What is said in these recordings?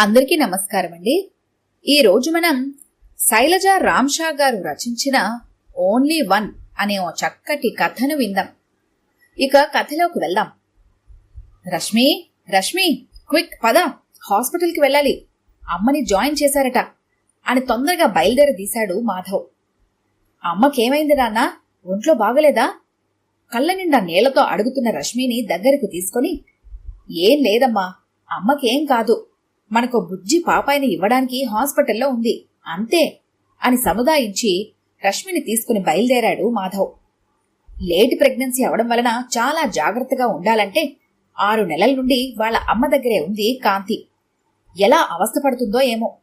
అందరికీ నమస్కారం అండి. ఈరోజు మనం శైలజ రామ్షా గారు రచించిన ఓన్లీ వన్ అనే ఓ చక్కటి కథను విందాం. ఇక కథలోకి వెళ్దాం. రష్మి రష్మి క్విక్ పద హాస్పిటల్కి వెళ్ళాలి. అమ్మని జాయిన్ చేశారట. అని తొందరగా బయలుదేరి తీశాడు మాధవ్. అమ్మకేమైంది నాన్న? ఒంట్లో బాగలేదా? కళ్ళ నిండా నీళ్ళతో అడుగుతున్న రష్మిని దగ్గరకు తీసుకొని ఏం లేదమ్మా అమ్మకేం కాదు. మనకు బుజ్జి పాపాయిని ఇవ్వడానికి హాస్పిటల్లో ఉంది. అంతే అని సముదాయించి రష్మిని తీసుకుని బయలుదేరాడు మాధవ్. లేట్ ప్రెగ్నెన్సీ అవడం వలన చాలా జాగ్రత్తగా ఉండాలంటే ఆరు నెలల నుండి వాళ్ళ అమ్మ దగ్గరే ఉంది కాంతి. ఎలా అవస్థపడుతుందో ఏమో.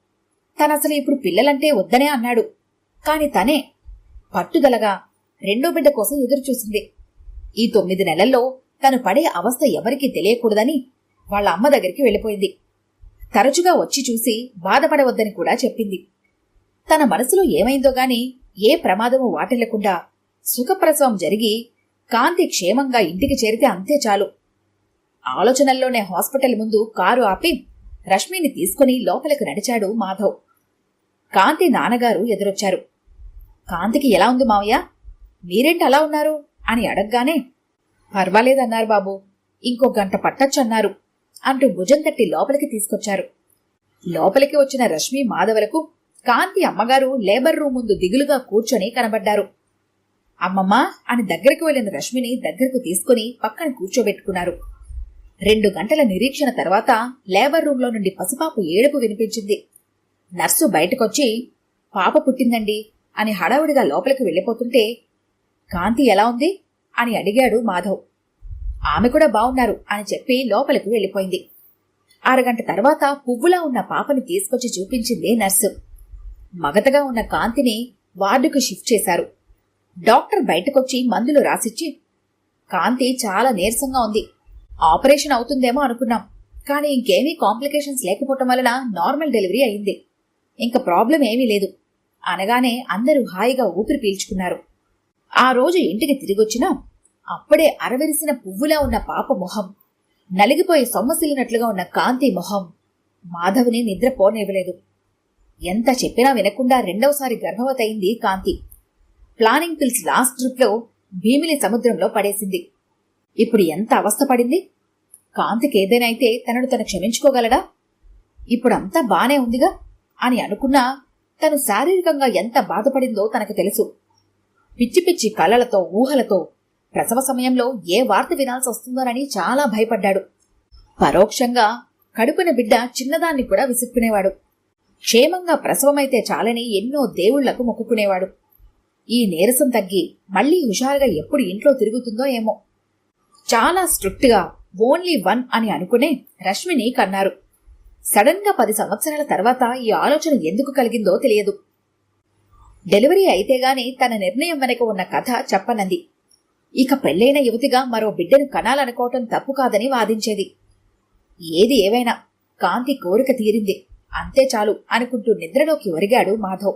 తనసలు ఇప్పుడు పిల్లలంటే వద్దనే అన్నాడు. కాని తనే పట్టుదలగా రెండో బిడ్డ కోసం ఎదురుచూసింది. ఈ తొమ్మిది నెలల్లో తను పడే అవస్థ ఎవరికీ తెలియకూడదని వాళ్ళ అమ్మ దగ్గరికి వెళ్ళిపోయింది. తరచుగా వచ్చి చూసి బాధపడవద్దని కూడా చెప్పింది. తన మనసులో ఏమైందో గాని ఏ ప్రమాదము వాటిల్లకుండా సుఖప్రసవం జరిగి కాంతి క్షేమంగా ఇంటికి చేరితే అంతే చాలు. ఆలోచనల్లోనే హాస్పిటల్ ముందు కారు ఆపి రష్మిని తీసుకుని లోపలికి నడిచాడు మాధవ్. కాంతి నాన్నగారు ఎదురొచ్చారు. కాంతికి ఎలా ఉంది మావయ్య? మీరేంటి అలా ఉన్నారు? అని అడగగానే పర్వాలేదన్నారు బాబు. ఇంకో గంట పట్టొచ్చన్నారు. అంటూ భుజం తట్టి లోపలికి తీసుకొచ్చారు. లోపలికి వచ్చిన రష్మి మాధవలకు కాంతి అమ్మగారు లేబర్ రూమ్ ముందు దిగులుగా కూర్చొని కనబడ్డారు. అమ్మమ్మ అని దగ్గరకు వెళ్ళిన రష్మిని దగ్గరకు తీసుకుని పక్కన కూర్చోబెట్టుకున్నారు. రెండు గంటల నిరీక్షణ తర్వాత లేబర్ రూంలో నుండి పసిపాపు ఏడుపు వినిపించింది. నర్సు బయటకొచ్చి పాప పుట్టిందండి అని హడావుడిగా లోపలికి వెళ్ళిపోతుంటే కాంతి ఎలా ఉంది? అని అడిగాడు మాధవ్. ఆమె కూడా బావున్నారు అని చెప్పి లోపలికి వెళ్ళిపోయింది. అరగంట తర్వాత పువ్వులా ఉన్న పాపని తీసుకొచ్చి చూపించింది నర్సు. మగతగా ఉన్న కాంతిని వార్డుకు షిఫ్ట్ చేశారు. డాక్టర్ బయటకొచ్చి మందులు రాసిచ్చి కాంతి చాలా నీరసంగా ఉంది. ఆపరేషన్ అవుతుందేమో అనుకున్నాం. కానీ ఇంకేమీ కాంప్లికేషన్స్ లేకపోవటం వలన నార్మల్ డెలివరీ అయింది. ఇంకా ప్రాబ్లం ఏమీ లేదు. అనగానే అందరూ హాయిగా ఊపిరి పీల్చుకున్నారు. ఆ రోజు ఇంటికి తిరిగొచ్చినా అప్పుడే అరవెరిసిన పువ్వులా ఉన్న పాప మొహం నలిగిపోయి సొమ్మసిల్లినట్లుగా ఉన్న కాంతి మొహం. మాధవ్ని నిద్రపోనివ్వలేదు ఎంత చెప్పినా వినకుండా రెండవసారి గర్భవతయింది కాంతి. ప్లానింగ్ పిల్స్ లాస్ట్ ట్రిప్లో భీమిలి సముద్రంలో పడేసింది. ఇప్పుడు ఎంత అవస్థ పడింది? కాంతికి ఏదైనా అయితే తనను తను క్షమించుకోగలడా? ఇప్పుడు అంతా బానే ఉందిగా? అని అనుకున్నా తను శారీరకంగా ఎంత బాధపడిందో తనకు తెలుసు. పిచ్చి పిచ్చి కలలతో ఊహలతో ప్రసవ సమయంలో ఏ వార్త వినాల్సి వస్తుందోనని చాలా భయపడ్డాడు. పరోక్షంగా కడుపున బిడ్డ చిన్నదాన్ని కూడా విసుక్కునేవాడు. క్షేమంగా ప్రసవమైతే చాలని ఎన్నో దేవుళ్ళకు మొక్కుకునేవాడు. ఈ నీరసం తగ్గి మళ్ళీ హుషారుగా ఎప్పుడు ఇంట్లో తిరుగుతుందో ఏమో. చాలా స్ట్రిక్ట్గా ఓన్లీ వన్ అని అనుకునే రష్మిని కన్నారు. సడన్గా పది సంవత్సరాల తర్వాత ఈ ఆలోచన ఎందుకు కలిగిందో తెలియదు. డెలివరీ అయితే గాని తన నిర్ణయం వెనక ఉన్న కథ చెప్పనంది. ఇక పెళ్ళైన యువతిగా మరో బిడ్డను కనాలనుకోవటం తప్పు కాదని వాదించేది. ఏది ఏవైనా కాంతి కోరిక తీరింది. అంతే చాలు అనుకుంటూ నిద్రలోకి ఒరిగాడు మాధవ్.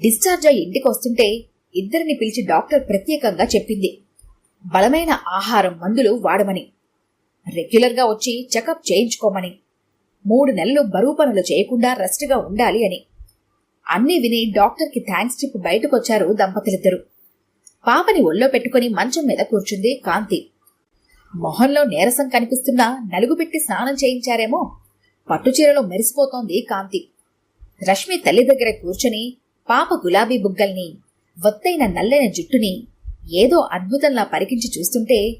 డిశ్చార్జ్ అయి ఇంటికి వస్తుంటే ఇద్దరిని పిలిచి డాక్టర్ ప్రత్యేకంగా చెప్పింది. బలమైన ఆహారం మందులు వాడమని. రెగ్యులర్గా వచ్చి చెకప్ చేయించుకోమని. మూడు నెలలు బరువు పనులు చేయకుండా రెస్ట్గా ఉండాలి అని. అన్నీ విని డాక్టర్కి థ్యాంక్స్ చెప్పి బయటకొచ్చారు దంపతులిద్దరూ. పాపని ఒళ్ళో పెట్టుకుని మంచం మీద కూర్చుంది కాంతి. మొహంలో నీరసం కనిపిస్తున్నా నలుగు పెట్టి స్నానం చేయించారేమో? పట్టుచీరలో మెరిసిపోతోంది కాంతి. రష్మి తల్లి దగ్గర కూర్చుని పాప గులాబీ బుగ్గల్ని వత్తైన నల్లైన జుట్టుని ఏదో అద్భుతంలా పరికించి చూస్తుంటే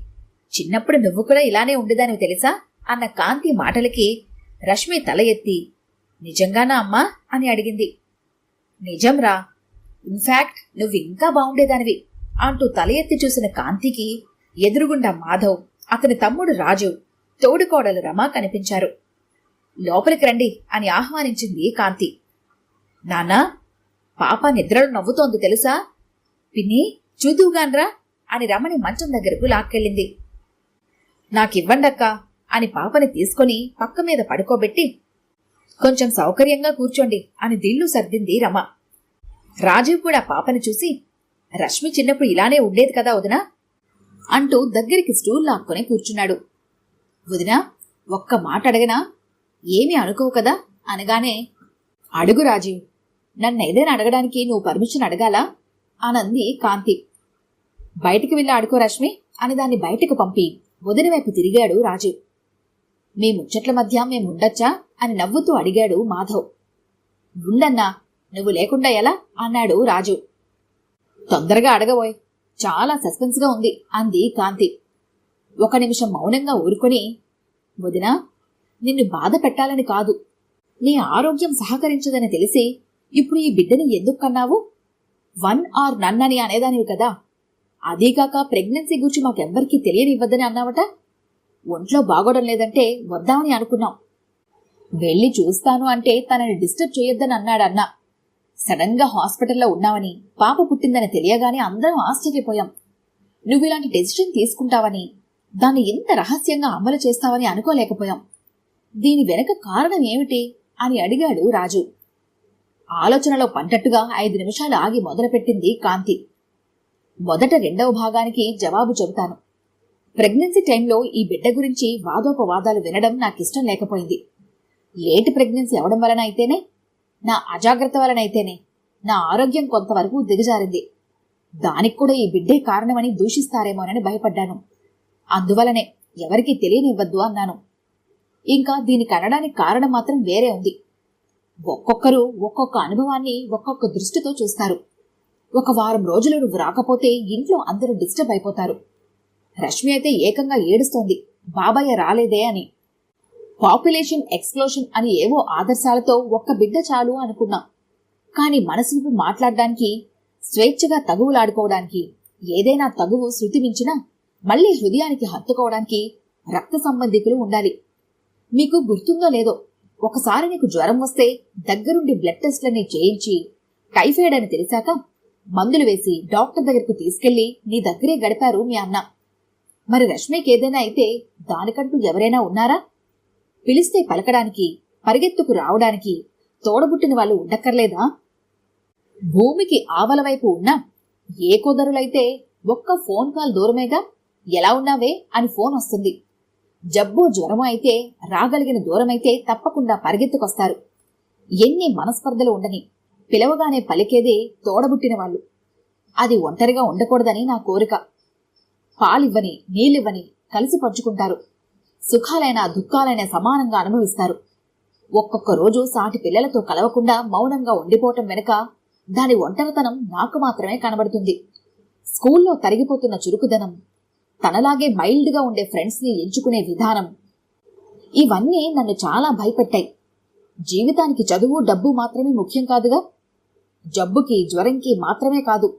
చిన్నప్పుడు నువ్వు కూడా ఇలానే ఉండేదానివి తెలుసా? అన్న కాంతి మాటలకి రష్మి తల ఎత్తి నిజంగానా అమ్మా? అని అడిగింది. నిజంరా. ఇన్ఫ్యాక్ట్ నువ్వు ఇంకా బాగుండేదానివి. అంటూ తల ఎత్తి చూసిన కాంతికి ఎదురుగుండా మాధవ్ అతని తమ్ముడు రాజు తోడుకోడలు రమ కనిపించారు. లోపలికి రండి అని ఆహ్వానించింది కాంతి. నాన్నా పాప నిద్రలో నవ్వుతోంది తెలుసా? పిన్ని చూదువుగాన్రా అని రమణి మంచం దగ్గరకు లాక్కెళ్ళింది. నాకివ్వండక్కా అని పాపని తీసుకొని పక్క మీద పడుకోబెట్టి కొంచెం సౌకర్యంగా కూర్చోండి అని దిల్లు సర్దింది రమ. రాజీవ్ కూడా పాపని చూసి రష్మి చిన్నప్పుడు ఇలానే ఉండేది కదా వదినా? అంటూ దగ్గరికి స్టూల్ లాక్కొని కూర్చున్నాడు. వదినా ఒక్క మాట అడగనా? ఏమీ అనుకోవు కదా? అనగానే అడుగు రాజీవ్ నన్ను ఏదైనా అడగడానికి నువ్వు పర్మిషన్ అడగాలా? అనంది కాంతి. బయటికి వెళ్ళి ఆడుకో రష్మి అని దాన్ని బయటకు పంపి వదిన వైపు తిరిగాడు రాజీవ్ మీ ముచ్చట్ల మధ్య మేము ఉండొచ్చా? అని నవ్వుతూ అడిగాడు మాధవ్. ఉండన్నా నువ్వు లేకుండా ఎలా? అన్నాడు రాజు. తొందరగా అడగబోయ్. చాలా సస్పెన్స్గా ఉంది అంది కాంతి. ఒక నిమిషం మౌనంగా ఊరుకొని వదినా నిన్ను బాధ పెట్టాలని కాదు. నీ ఆరోగ్యం సహకరించదని తెలిసి ఇప్పుడు ఈ బిడ్డని ఎందుకు కన్నావు? వన్ ఆర్ నన్ అని అనేదానివి కదా. అదీకాక ప్రెగ్నెన్సీ గురించి మాకెవ్వరికీ తెలియనివ్వద్దని అన్నావట? ఒంట్లో బాగోడం లేదంటే వద్దామని అనుకున్నాం. వెళ్ళి చూస్తాను అంటే తనని డిస్టర్బ్ చేయొద్దని అన్నాడన్నా. సడన్గా హాస్పిటల్లో ఉన్నావని పాప పుట్టిందని తెలియగానే అందరం ఆశ్చర్యపోయాం. నువ్వు ఇలాంటి డెసిషన్ తీసుకుంటావని దాన్ని ఇంత రహస్యంగా అమలు చేస్తావని అనుకోలేకపోయాం. దీని వెనక కారణం ఏమిటి? అని అడిగాడు రాజు. ఆలోచనలో పంటట్టుగా ఐదు నిమిషాలు ఆగి మొదలుపెట్టింది కాంతి. మొదట రెండవ భాగానికి జవాబు చెబుతాను. ప్రెగ్నెన్సీ టైంలో ఈ బిడ్డ గురించి వాదోపవాదాలు వినడం నాకిష్టం లేకపోయింది. లేట్ ప్రెగ్నెన్సీ అవడం వలన అయితేనే? నా అజాగ్రత్త వలన అయితేనే నా ఆరోగ్యం కొంతవరకు దిగజారింది. దానికి కూడా ఈ బిడ్డే కారణమని దూషిస్తారేమోనని భయపడ్డాను. అందువలనే ఎవరికీ తెలియనివ్వద్దు అన్నాను. ఇంకా దీనికి అనడానికి కారణం మాత్రం వేరే ఉంది. ఒక్కొక్కరు ఒక్కొక్క అనుభవాన్ని ఒక్కొక్క దృష్టితో చూస్తారు. ఒక వారం రోజులు నువ్వు రాకపోతే ఇంట్లో అందరూ డిస్టర్బ్ అయిపోతారు. రష్మి అయితే ఏకంగా ఏడుస్తోంది. బాబాయ్య రాలేదే అని. పాపులేషన్ ఎక్స్ప్లోషన్ అని ఏవో ఆదర్శాలతో ఒక్క బిడ్డ చాలు అనుకున్నా. కాని మనసు మాట్లాడడానికి స్వేచ్ఛగా తగువులాడుకోవడానికి ఏదైనా తగువు శృతి మించినా మళ్ళీ హృదయానికి హత్తుకోవడానికి రక్త సంబంధికులు ఉండాలి. మీకు గుర్తుందో లేదో ఒకసారి నీకు జ్వరం వస్తే దగ్గరుండి బ్లడ్ టెస్ట్లన్నీ చేయించి టైఫాయిడ్ అని తెలిసాక మందులు వేసి డాక్టర్ దగ్గరకు తీసుకెళ్ళి నీ దగ్గరే గడిపారు మీ అన్న. మరి రష్మికి ఏదైనా అయితే దానికంటూ ఎవరైనా ఉన్నారా? పిలిస్తే పలకడానికి పరిగెత్తుకు రావడానికి తోడబుట్టిన వాళ్ళు ఉండక్కర్లేదా? భూమికి ఆవల వైపు ఉన్నా ఏ కుదరులైతే ఒక్క ఫోన్ కాల్ దూరమేగా? ఎలా ఉన్నావే? అని ఫోన్ వస్తుంది. జబ్బు జ్వరము అయితే రాగలిగిన దూరమైతే తప్పకుండా పరిగెత్తుకొస్తారు. ఎన్ని మనస్పర్ధలు ఉండని పిలవగానే పలికేదే తోడబుట్టిన వాళ్ళు. అది ఒంటరిగా ఉండకూడదని నా కోరిక. పాలివ్వని నీళ్ళివ్వని కలిసి పంచుకుంటారు. సుఖాలైన దుఃఖాలైన సమానంగా అనుభవిస్తారు. ఒక్కొక్క రోజు సాటి పిల్లలతో కలవకుండా మౌనంగా ఉండిపోవటం వెనుక దాని ఒంటరితనం నాకు మాత్రమే కనబడుతుంది. స్కూల్లో తరిగిపోతున్న చురుకుదనం తనలాగే మైల్డ్గా ఉండే ఫ్రెండ్స్ని ఎంచుకునే విధానం ఇవన్నీ నన్ను చాలా భయపెట్టాయి. జీవితానికి చదువు డబ్బు మాత్రమే ముఖ్యం కాదుగా? జబ్బుకి జ్వరంకి మాత్రమే కాదు.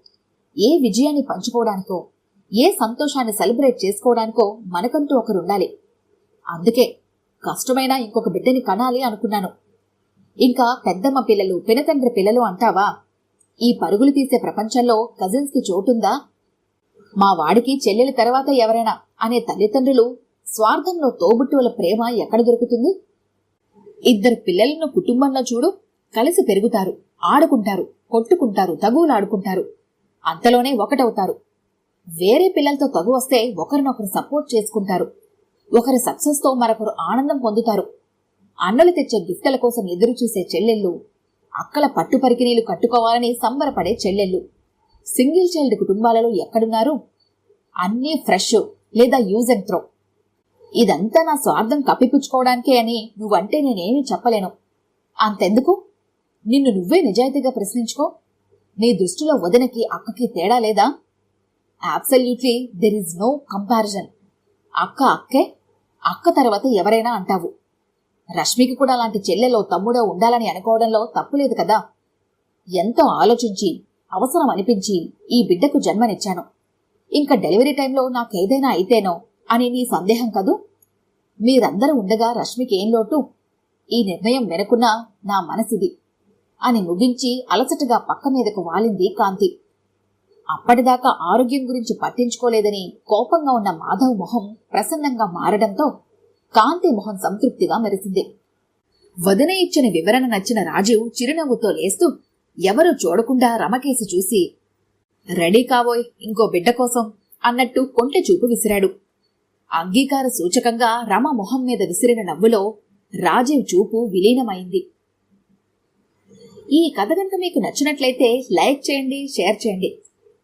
ఏ విజయాన్ని పంచుకోవడానికో ఏ సంతోషాన్ని సెలబ్రేట్ చేసుకోవడానికో మనకంటూ ఒకరుండాలి. అందుకే కష్టమైనా ఇంకొక బిడ్డని కనాలి అనుకున్నాను. ఇంకా పెద్దమ్మ పిల్లలు పినతండ్రి పిల్లలు అంటావా? ఈ పరుగులు తీసే ప్రపంచంలో కజిన్స్కి చోటుందా? మా వాడికి చెల్లెలి తర్వాత ఎవరైనా అనే తల్లిదండ్రులు స్వార్థంలో తోబుట్టువుల ప్రేమ ఎక్కడ దొరుకుతుంది? ఇద్దరు పిల్లలను కుటుంబంలో చూడు కలిసి పెరుగుతారు ఆడుకుంటారు కొట్టుకుంటారు తగువులాడుకుంటారు. అంతలోనే ఒకటవుతారు. వేరే పిల్లలతో తగు వస్తే ఒకరినొకరు సపోర్ట్ చేసుకుంటారు. ఒకరి సక్సెస్తో మరొకరు ఆనందం పొందుతారు. అన్నలు తెచ్చే గిఫ్టల కోసం ఎదురు చూసే చెల్లెళ్ళు అక్కల పట్టు పరికినీలు కట్టుకోవాలని సంబరపడే చెల్లెళ్ళు. సింగిల్ చైల్డ్ కుటుంబాలలో ఎక్కడున్నారు? అన్నీ ఫ్రెష్ లేదా యూజ్ అండ్ త్రో ఇదంతా నా స్వార్థం కప్పిపుచ్చుకోవడానికే అని నువ్వంటే నేనేమీ చెప్పలేను. అంతెందుకు? నిన్ను నువ్వే నిజాయితీగా ప్రశ్నించుకో. నీ దృష్టిలో వదినకి అక్కకి తేడా లేదా? Absolutely there is no comparison అక్క అక్కే అక్క తర్వాత ఎవరైనా అంటావు. రష్మికి కూడా అలాంటి చెల్లెలో తమ్ముడో ఉండాలని అనుకోవడంలో తప్పులేదు కదా. ఎంతో ఆలోచించి అవసరం అనిపించి ఈ బిడ్డకు జన్మనిచ్చాను. ఇంకా డెలివరీ టైంలో నాకేదైనా అయితేనో అని నీ సందేహం కదూ? మీరందరూ ఉండగా రష్మికి ఏం లోటు? ఈ నిర్ణయం వెనుకున్నా నా మనసిది. అని ముగించి అలసటగా పక్క మీదకు వాలింది కాంతి. అప్పటిదాకా ఆరోగ్యం గురించి పట్టించుకోలేదని కోపంగా ఉన్న మాధవ్ మొహం ప్రసన్నంగా మారడంతో కాంతి మొహం సంతృప్తిగా మెరిసింది. వదిన ఇచ్చిన వివరణ నచ్చిన రాజీవ్ చిరునవ్వుతో లేస్తూ ఎవరూ చూడకుండా రమకేసి చూసి రెడీ కావోయ్ ఇంకో బిడ్డ కోసం అన్నట్టు కొంటె చూపు విసిరాడు. అంగీకార సూచకంగా రమ మొహం మీద విసిరిన నవ్వులో రాజీవ్ చూపు విలీనమైంది. ఈ కథ కనుక మీకు నచ్చినట్లయితే లైక్ చేయండి షేర్ చేయండి.